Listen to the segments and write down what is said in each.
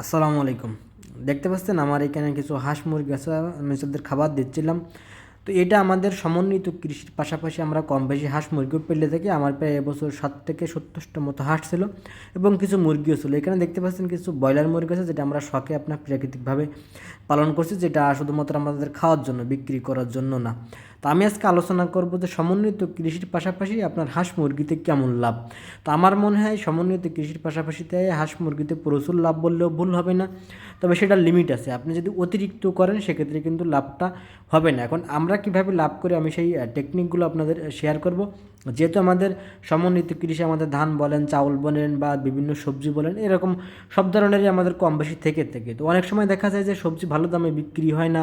আসসালামু আলাইকুম। দেখতে পাচ্ছেন আমার এখানে কিছু হাঁস মুরগি আছে তাদের খাবার দিচ্ছিলাম। তো এটা আমাদের সমন্বিত কৃষির পাশাপাশি আমরা কম বেশি হাঁস মুরগিও পেলে থাকি আমার প্রায় এবছর সাত থেকে সত্তরটা মতো হাঁস ছিল এবং কিছু মুরগিও ছিল। এখানে দেখতে পাচ্ছেন কিছু ব্রয়লার মুরগি আছে, যেটা আমরা শখে আপনার প্রাকৃতিকভাবে পালন করছি, যেটা শুধুমাত্র আমাদের খাওয়ার জন্য, বিক্রি করার জন্য না। তো আমি আজকে আলোচনা করব যে সমন্বিত কৃষির পাশাপাশি আপনার হাঁস মুরগিতে কেমন লাভ? তো আমার মনে হয় সমন্বিত কৃষির পাশাপাশিতে হাঁস মুরগিতে প্রচুর লাভ বললেও ভুল হবে না। তবে সেটা লিমিট আছে। আপনি যদি অতিরিক্ত করেন, সেক্ষেত্রে কিন্তু লাভটা হবে না। এখন আমরা কীভাবে লাভ করি আমি সেই টেকনিকগুলো আপনাদের শেয়ার করব। যেহেতু আমাদের সমন্বিত কৃষি, আমাদের ধান বলেন, চাউল বলেন বা বিভিন্ন সবজি বলেন, এরকম সব ধরনেরই আমাদের কম বেশি থেকে থেকে। তো অনেক সময় দেখা যায় যে সবজি ভালো দামে বিক্রি হয় না।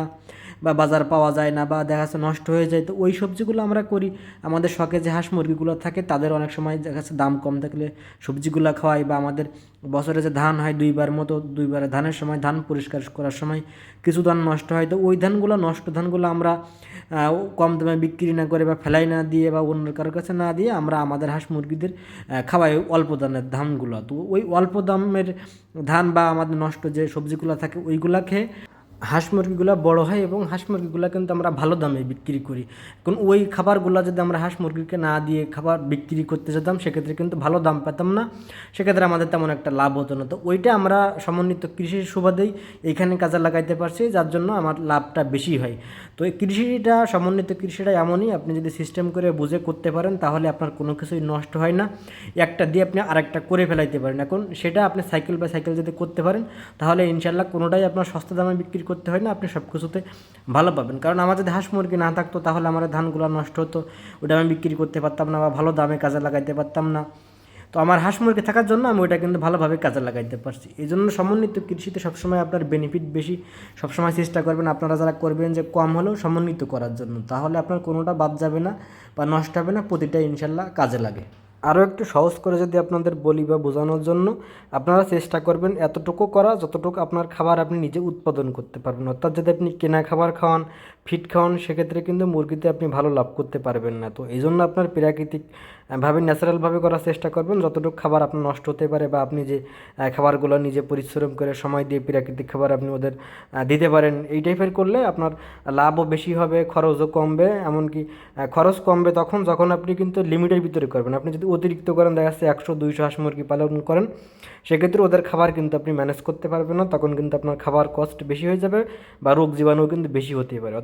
বা বাজার পাওয়া যায় না বা দেখা যাচ্ছে নষ্ট হয়ে যায়, তো ওই সবজিগুলো আমরা করি। আমাদের শখে যে হাঁস মুরগিগুলো থাকে, তাদের অনেক সময় দেখা যাচ্ছে দাম কম থাকলে সবজিগুলো খাওয়াই বা আমাদের বছরে যে ধান হয় দুইবার মতো, দুইবার ধানের সময় ধান পরিষ্কার করার সময় কিছু ধান নষ্ট হয়, তো ওই ধানগুলো, নষ্ট ধানগুলো আমরা কম দামে বিক্রি না করে বা ফেলাই না দিয়ে বা অন্য কারোর কাছে না দিয়ে আমরা আমাদের হাঁস মুরগিদের খাওয়াই অল্প দামের ধানগুলো। তো ওই অল্প দামের ধান বা আমাদের নষ্ট যে সবজিগুলো থাকে, ওইগুলা খেয়ে হাঁস মুরগিগুলো বড় হয় এবং হাঁস মুরগিগুলো কিন্তু আমরা ভালো দামে বিক্রি করি। এখন ওই খাবারগুলো যদি আমরা হাঁস মুরগিকে না দিয়ে খাবার বিক্রি করতে যেতাম, সেক্ষেত্রে কিন্তু ভালো দাম পেতাম না। সেক্ষেত্রে আমাদের তেমন একটা লাভ হতো না। তো ওইটা আমরা সমন্বিত কৃষির সুবাদেই এইখানে কাজে লাগাইতে পারছি, যার জন্য আমার লাভটা বেশি হয়। তো এই কৃষিটা, সমন্বিত কৃষিটা এমনই, আপনি যদি সিস্টেম করে বুঝে করতে পারেন, তাহলে আপনার কোনো কিছুই নষ্ট হয় না। একটা দিয়ে আপনি আরেকটা করে ফেলাইতে পারেন। এখন সেটা আপনি সাইকেল বা সাইকেল যদি করতে পারেন, তাহলে ইনশাল্লাহ কোনোটাই আপনার সস্তা দামে বিক্রি করতে হয় না, আপনি সব কিছুতে ভালো পাবেন। কারণ আমার যদি হাঁস মুরগি না থাকতো, তাহলে আমার ধানগুলো নষ্ট হতো। ওটা আমি বিক্রি করতে পারতাম না বা ভালো দামে কাজে লাগাইতে পারতাম না। তো আমার হাঁস মুরগি থাকার জন্য আমি ওইটা কিন্তু ভালোভাবে কাজে লাগাইতে পারছি। এই জন্য সমন্বিত কৃষিতে সবসময় আপনার বেনিফিট বেশি। সবসময় চেষ্টা করবেন আপনারা যারা করবেন যে কম হলেও সমন্বিত করার জন্য। তাহলে আপনার কোনোটা বাদ যাবে না বা নষ্ট হবে না, প্রতিটা ইনশাল্লাহ কাজে লাগে। আরও একটু সহজ করে যদি আপনাদের বলি বা বোঝানোর জন্য, আপনারা চেষ্টা করবেন এতটুকু করা যতটুকু আপনার খাবার আপনি নিজে উৎপাদন করতে পারবেন। অর্থাৎ যদি আপনি কেনা খাবার খাওয়ান ফিট খাওয়ান, সেক্ষেত্রে কিন্তু মুরগিতে আপনি ভালো লাভ করতে পারবেন না। তো এই জন্য আপনার প্রাকৃতিকভাবে ন্যাচারালভাবে করার চেষ্টা করবেন। যতটুকু খাবার আপনার নষ্ট হতে পারে বা আপনি যে খাবারগুলো নিজে পরিশ্রম করে সময় দিয়ে প্রাকৃতিক খাবার আপনি ওদের দিতে পারেন, এই টাইপের করলে আপনার লাভও বেশি হবে, খরচও কমবে। এমনকি খরচ কমবে তখন, যখন আপনি কিন্তু লিমিটের ভিতরে করবেন। আপনি যদি অতিরিক্ত করেন দেখা যাচ্ছে একশো, দুইশো হাঁস মুরগি পালন করেন, সেক্ষেত্রে ওদের খাবার কিন্তু আপনি ম্যানেজ করতে পারবেন না, তখন কিন্তু আপনার খাবার কস্ট বেশি হয়ে যাবে বা রোগ জীবাণু কিন্তু বেশি হতে পারে।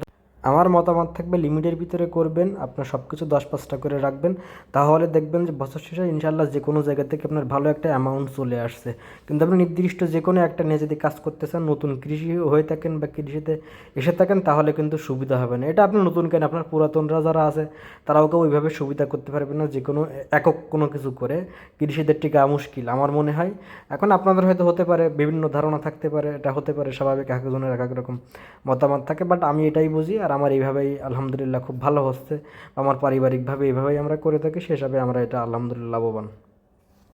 আমার মতামত থাকবে লিমিটের ভিতরে করবেন, আপনার সব কিছু দশ পাঁচটা করে রাখবেন, তাহলে দেখবেন যে বছর শেষে ইনশাল্লাহ যে কোনো জায়গা থেকে আপনার ভালো একটা অ্যামাউন্ট চলে আসছে। কিন্তু আপনি নির্দিষ্ট যে কোনো একটা নিয়ে যদি কাজ করতে চান, নতুন কৃষি হয়ে থাকেন বা কৃষিতে এসে থাকেন, তাহলে কিন্তু সুবিধা হবে না। এটা আপনি নতুন কেন, আপনার পুরাতনরা যারা আছে, তারাও কেউ ওইভাবে সুবিধা করতে পারবে না, যে কোনো একক কোনো কিছু করে। কৃষিদের টিকা মুশকিল, আমার মনে হয়। এখন আপনাদের হয়তো হতে পারে, বিভিন্ন ধারণা থাকতে পারে, এটা হতে পারে, স্বাভাবিক এক একজনের এক এক রকম মতামত থাকে বাট আমি এটাই বুঝি, আর আমার এইভাবেই আলহামদুলিল্লাহ খুব ভালো হচ্ছে। আমার পারিবারিকভাবে এইভাবেই আমরা করে থাকি, সে হিসাবে আমরা এটা আলহামদুলিল্লাহ লাভবান।